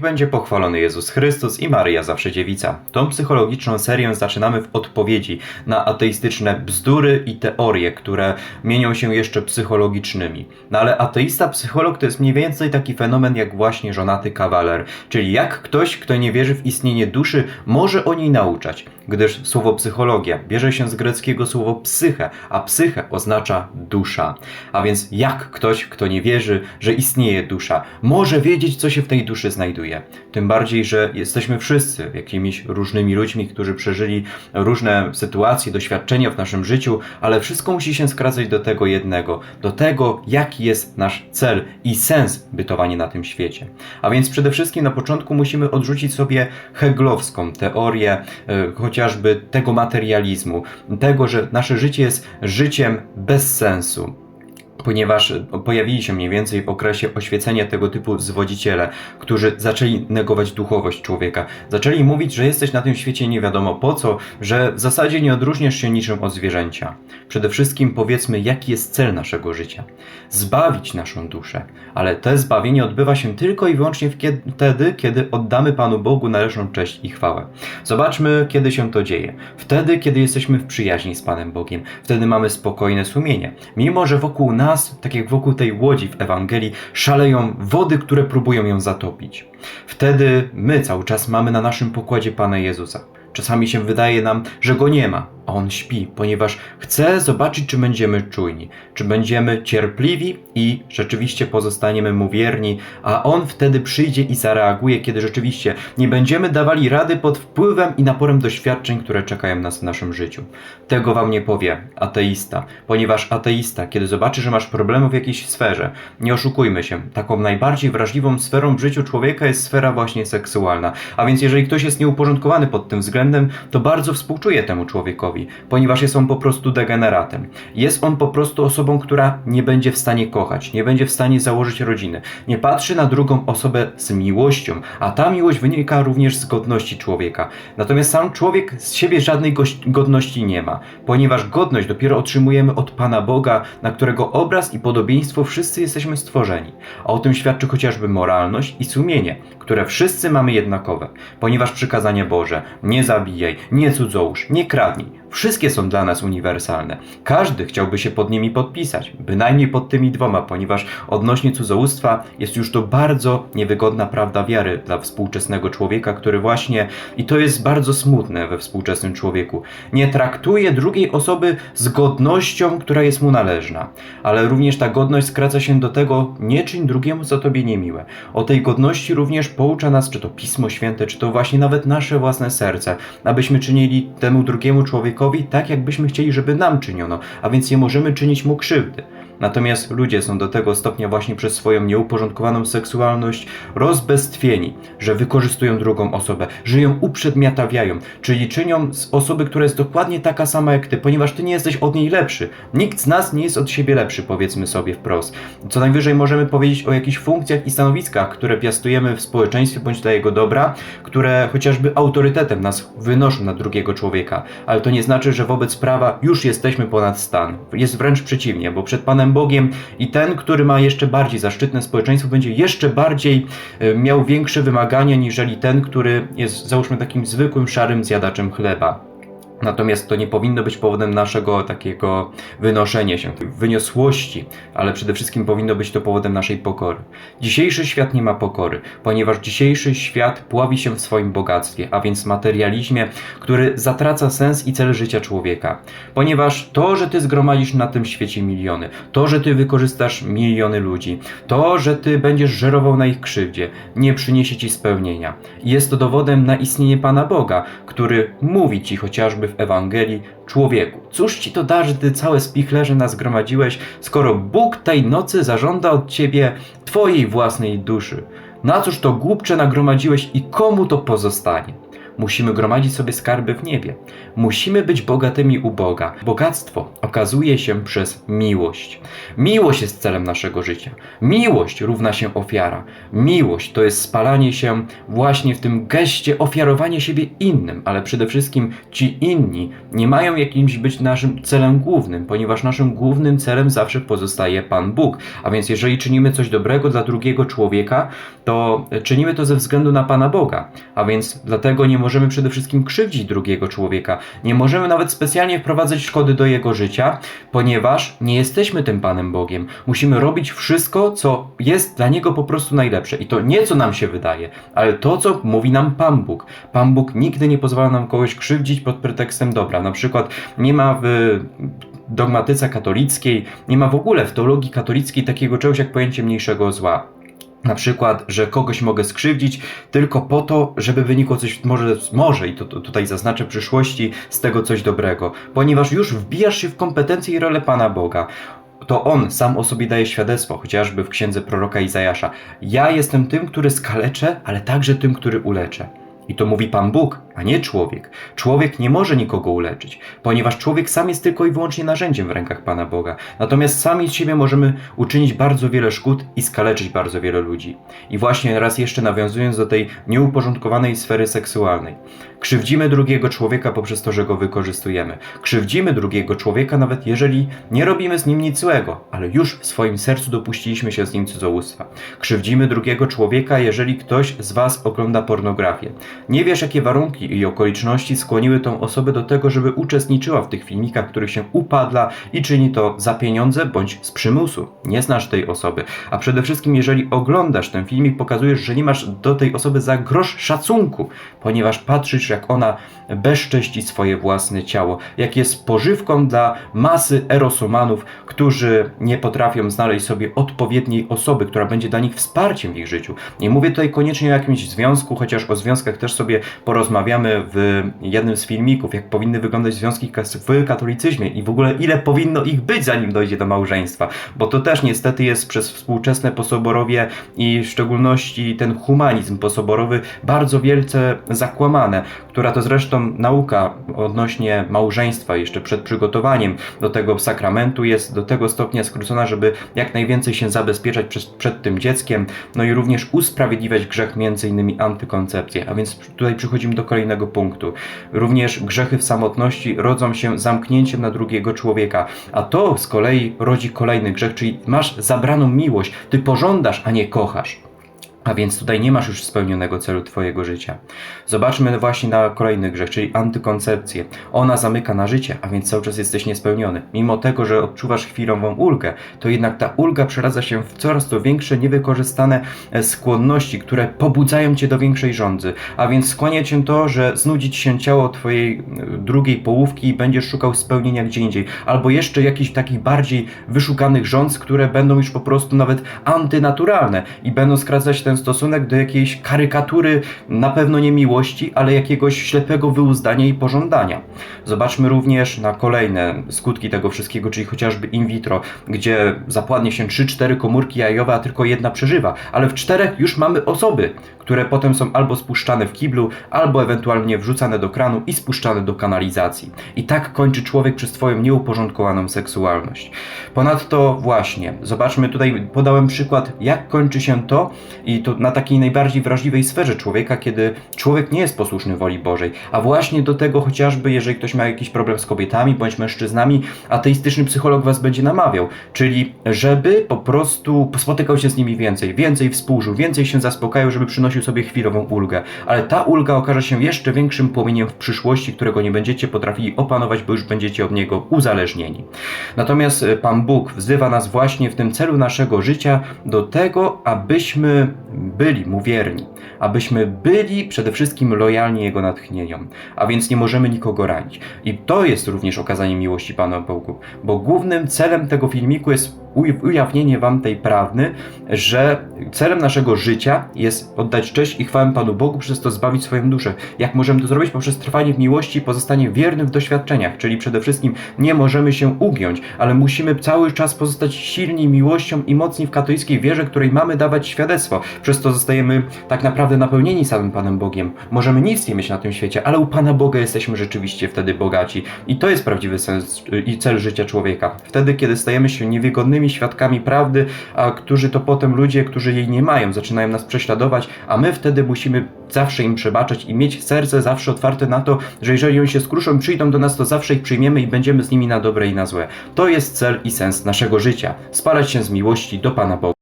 Będzie pochwalony Jezus Chrystus i Maryja zawsze dziewica. Tą psychologiczną serię zaczynamy w odpowiedzi na ateistyczne bzdury i teorie, które mienią się jeszcze psychologicznymi. No ale ateista, psycholog to jest mniej więcej taki fenomen jak właśnie żonaty kawaler, czyli jak ktoś, kto nie wierzy w istnienie duszy, może o niej nauczać, gdyż słowo psychologia bierze się z greckiego słowo psyche, a psyche oznacza dusza. A więc jak ktoś, kto nie wierzy, że istnieje dusza, może wiedzieć, co się w tej duszy znajduje? Tym bardziej, że jesteśmy wszyscy jakimiś różnymi ludźmi, którzy przeżyli różne sytuacje, doświadczenia w naszym życiu, ale wszystko musi się skracać do tego jednego, do tego, jaki jest nasz cel i sens bytowania na tym świecie. A więc przede wszystkim na początku musimy odrzucić sobie heglowską teorię e, chociażby tego materializmu, tego, że nasze życie jest życiem bez sensu ponieważ pojawili się mniej więcej w okresie oświecenia tego typu zwodziciele, którzy zaczęli negować duchowość człowieka. Zaczęli mówić, że jesteś na tym świecie nie wiadomo po co, że w zasadzie nie odróżniasz się niczym od zwierzęcia. Przede wszystkim powiedzmy, jaki jest cel naszego życia. Zbawić naszą duszę, ale to zbawienie odbywa się tylko i wyłącznie wtedy, kiedy oddamy Panu Bogu należną cześć i chwałę. Zobaczmy, kiedy się to dzieje. Wtedy, kiedy jesteśmy w przyjaźni z Panem Bogiem. Wtedy mamy spokojne sumienie. Mimo, że wokół nas nas, tak jak wokół tej łodzi w Ewangelii, szaleją wody, które próbują ją zatopić. Wtedy my cały czas mamy na naszym pokładzie Pana Jezusa. Czasami się wydaje nam, że go nie ma, on śpi, ponieważ chce zobaczyć, czy będziemy czujni, czy będziemy cierpliwi i rzeczywiście pozostaniemy mu wierni, a on wtedy przyjdzie i zareaguje, kiedy rzeczywiście nie będziemy dawali rady pod wpływem i naporem doświadczeń, które czekają nas w naszym życiu. Tego wam nie powie ateista, ponieważ ateista, kiedy zobaczy, że masz problemy w jakiejś sferze, nie oszukujmy się, taką najbardziej wrażliwą sferą w życiu człowieka jest sfera właśnie seksualna. A więc jeżeli ktoś jest nieuporządkowany pod tym względem, to bardzo współczuje temu człowiekowi ponieważ jest on po prostu degeneratem. Jest on po prostu osobą, która nie będzie w stanie kochać, nie będzie w stanie założyć rodziny, nie patrzy na drugą osobę z miłością, a ta miłość wynika również z godności człowieka. Natomiast sam człowiek z siebie żadnej godności nie ma, ponieważ godność dopiero otrzymujemy od Pana Boga, na którego obraz i podobieństwo wszyscy jesteśmy stworzeni. A o tym świadczy chociażby moralność i sumienie, które wszyscy mamy jednakowe, ponieważ przykazanie Boże, nie zabijaj, nie cudzołóż, nie kradnij, Wszystkie są dla nas uniwersalne. Każdy chciałby się pod nimi podpisać, bynajmniej pod tymi dwoma, ponieważ odnośnie cudzołóstwa jest już to bardzo niewygodna prawda wiary dla współczesnego człowieka, który właśnie, i to jest bardzo smutne we współczesnym człowieku, nie traktuje drugiej osoby z godnością, która jest mu należna. Ale również ta godność skraca się do tego, nie czyń drugiemu, co tobie niemiłe. O tej godności również poucza nas, czy to Pismo Święte, czy to właśnie nawet nasze własne serce, abyśmy czynili temu drugiemu człowiekowi tak, jakbyśmy chcieli, żeby nam czyniono, a więc nie możemy czynić mu krzywdy. Natomiast ludzie są do tego stopnia właśnie przez swoją nieuporządkowaną seksualność rozbestwieni, że wykorzystują drugą osobę, że ją uprzedmiotawiają, czyli czynią z osoby, która jest dokładnie taka sama jak ty, ponieważ ty nie jesteś od niej lepszy. Nikt z nas nie jest od siebie lepszy, powiedzmy sobie wprost. Co najwyżej możemy powiedzieć o jakichś funkcjach i stanowiskach, które piastujemy w społeczeństwie bądź dla jego dobra, które chociażby autorytetem nas wynoszą na drugiego człowieka, ale to nie znaczy, że wobec prawa już jesteśmy ponad stan. Jest wręcz przeciwnie, bo przed Panem Bogiem i ten, który ma jeszcze bardziej zaszczytne społeczeństwo, będzie jeszcze bardziej e, miał większe wymagania niżeli ten, który jest załóżmy takim zwykłym szarym zjadaczem chleba. Natomiast to nie powinno być powodem naszego takiego wynoszenia się, wyniosłości, ale przede wszystkim powinno być to powodem naszej pokory. Dzisiejszy świat nie ma pokory, ponieważ dzisiejszy świat pławi się w swoim bogactwie, a więc materializmie, który zatraca sens i cel życia człowieka. Ponieważ to, że ty zgromadzisz na tym świecie miliony, to, że ty wykorzystasz miliony ludzi, to, że ty będziesz żerował na ich krzywdzie, nie przyniesie ci spełnienia. Jest to dowodem na istnienie Pana Boga, który mówi ci chociażby Ewangelii człowieku. Cóż ci to da, że ty całe spichlerze nazgromadziłeś, skoro Bóg tej nocy zażąda od ciebie twojej własnej duszy? Na cóż to głupcze nagromadziłeś i komu to pozostanie? Musimy gromadzić sobie skarby w niebie. Musimy być bogatymi u Boga. Bogactwo okazuje się przez miłość. Miłość jest celem naszego życia. Miłość równa się ofiara. Miłość to jest spalanie się właśnie w tym geście ofiarowanie siebie innym, ale przede wszystkim ci inni nie mają jakimś być naszym celem głównym, ponieważ naszym głównym celem zawsze pozostaje Pan Bóg. A więc jeżeli czynimy coś dobrego dla drugiego człowieka, to czynimy to ze względu na Pana Boga. A więc dlatego nie możemy przede wszystkim krzywdzić drugiego człowieka. Nie możemy nawet specjalnie wprowadzać szkody do jego życia, ponieważ nie jesteśmy tym Panem Bogiem. Musimy robić wszystko, co jest dla niego po prostu najlepsze. I to nie co nam się wydaje, ale to, co mówi nam Pan Bóg. Pan Bóg nigdy nie pozwala nam kogoś krzywdzić pod pretekstem dobra. Na przykład nie ma w dogmatyce katolickiej, nie ma w ogóle w teologii katolickiej takiego czegoś jak pojęcie mniejszego zła. Na przykład, że kogoś mogę skrzywdzić tylko po to, żeby wynikło coś, może, może i to, to tutaj zaznaczę przyszłości, z tego coś dobrego, ponieważ już wbijasz się w kompetencje i rolę Pana Boga. To on sam o sobie daje świadectwo, chociażby w księdze proroka Izajasza. Ja jestem tym, który skaleczę, ale także tym, który uleczę. I to mówi Pan Bóg, a nie człowiek. Człowiek nie może nikogo uleczyć, ponieważ człowiek sam jest tylko i wyłącznie narzędziem w rękach Pana Boga. Natomiast sami z siebie możemy uczynić bardzo wiele szkód i skaleczyć bardzo wiele ludzi. I właśnie raz jeszcze nawiązując do tej nieuporządkowanej sfery seksualnej. Krzywdzimy drugiego człowieka poprzez to, że go wykorzystujemy. Krzywdzimy drugiego człowieka nawet jeżeli nie robimy z nim nic złego, ale już w swoim sercu dopuściliśmy się z nim cudzołóstwa. Krzywdzimy drugiego człowieka, jeżeli ktoś z Was ogląda pornografię. Nie wiesz, jakie warunki i okoliczności skłoniły tą osobę do tego, żeby uczestniczyła w tych filmikach, których się upadla i czyni to za pieniądze bądź z przymusu. Nie znasz tej osoby. A przede wszystkim, jeżeli oglądasz ten filmik, pokazujesz, że nie masz do tej osoby za grosz szacunku, ponieważ patrzysz, jak ona bezcześci swoje własne ciało, jak jest pożywką dla masy erosomanów, którzy nie potrafią znaleźć sobie odpowiedniej osoby, która będzie dla nich wsparciem w ich życiu. Nie mówię tutaj koniecznie o jakimś związku, chociaż o związkach też sobie porozmawiamy w jednym z filmików, jak powinny wyglądać związki w katolicyzmie i w ogóle ile powinno ich być, zanim dojdzie do małżeństwa, bo to też niestety jest przez współczesne posoborowie i w szczególności ten humanizm posoborowy bardzo wielce zakłamane, która to zresztą nauka odnośnie małżeństwa jeszcze przed przygotowaniem do tego sakramentu jest do tego stopnia skrócona, żeby jak najwięcej się zabezpieczać przed, tym dzieckiem, no i również usprawiedliwiać grzech między innymi antykoncepcję. A więc tutaj przechodzimy do kolejnego punktu. Również grzechy w samotności rodzą się zamknięciem na drugiego człowieka, a to z kolei rodzi kolejny grzech, czyli masz zabraną miłość, ty pożądasz, a nie kochasz. A więc tutaj nie masz już spełnionego celu Twojego życia. Zobaczmy właśnie na kolejny grzech, czyli antykoncepcję. Ona zamyka na życie, a więc cały czas jesteś niespełniony. Mimo tego, że odczuwasz chwilową ulgę, to jednak ta ulga przeradza się w coraz to większe niewykorzystane e, skłonności, które pobudzają Cię do większej rządzy. A więc skłania Cię to, że znudzi się ciało Twojej e, drugiej połówki i będziesz szukał spełnienia gdzie indziej. Albo jeszcze jakichś takich bardziej wyszukanych rządz, które będą już po prostu nawet antynaturalne i będą skracać ten ten stosunek do jakiejś karykatury, na pewno nie miłości, ale jakiegoś ślepego wyuzdania i pożądania. Zobaczmy również na kolejne skutki tego wszystkiego, czyli chociażby in vitro, gdzie zapładnie się 3-4 komórki jajowe, a tylko jedna przeżywa, ale w czterech już mamy osoby, które potem są albo spuszczane w kiblu, albo ewentualnie wrzucane do kranu i spuszczane do kanalizacji. I tak kończy człowiek przez swoją nieuporządkowaną seksualność. Ponadto właśnie, zobaczmy tutaj, podałem przykład, jak kończy się to i to na takiej najbardziej wrażliwej sferze człowieka, kiedy człowiek nie jest posłuszny woli Bożej. A właśnie do tego chociażby, jeżeli ktoś ma jakiś problem z kobietami bądź mężczyznami, ateistyczny psycholog was będzie namawiał, czyli żeby po prostu spotykał się z nimi więcej, więcej współżył, więcej się zaspokajał, żeby przynosił sobie chwilową ulgę. Ale ta ulga okaże się jeszcze większym płomieniem w przyszłości, którego nie będziecie potrafili opanować, bo już będziecie od niego uzależnieni. Natomiast e, Pan Bóg wzywa nas właśnie w tym celu naszego życia do tego, abyśmy byli mu wierni, abyśmy byli przede wszystkim lojalni Jego natchnieniom, a więc nie możemy nikogo ranić. I to jest również okazanie miłości Panu Bogu, bo głównym celem tego filmiku jest ujawnienie wam tej prawdy, że celem naszego życia jest oddać cześć i chwałę Panu Bogu, przez to zbawić swoją duszę. Jak możemy to zrobić? Poprzez trwanie w miłości i pozostanie wiernym w doświadczeniach, czyli przede wszystkim nie możemy się ugiąć, ale musimy cały czas pozostać silni miłością i mocni w katolickiej wierze, której mamy dawać świadectwo. Przez to zostajemy tak naprawdę napełnieni samym Panem Bogiem. Możemy nic nie mieć na tym świecie, ale u Pana Boga jesteśmy rzeczywiście wtedy bogaci. I to jest prawdziwy sens y, i cel życia człowieka. Wtedy, kiedy stajemy się niewygodnymi świadkami prawdy, a którzy to potem ludzie, którzy jej nie mają, zaczynają nas prześladować, a my wtedy musimy zawsze im przebaczać i mieć serce zawsze otwarte na to, że jeżeli oni się skruszą, przyjdą do nas, to zawsze ich przyjmiemy i będziemy z nimi na dobre i na złe. To jest cel i sens naszego życia. Spalać się z miłości do Pana Boga.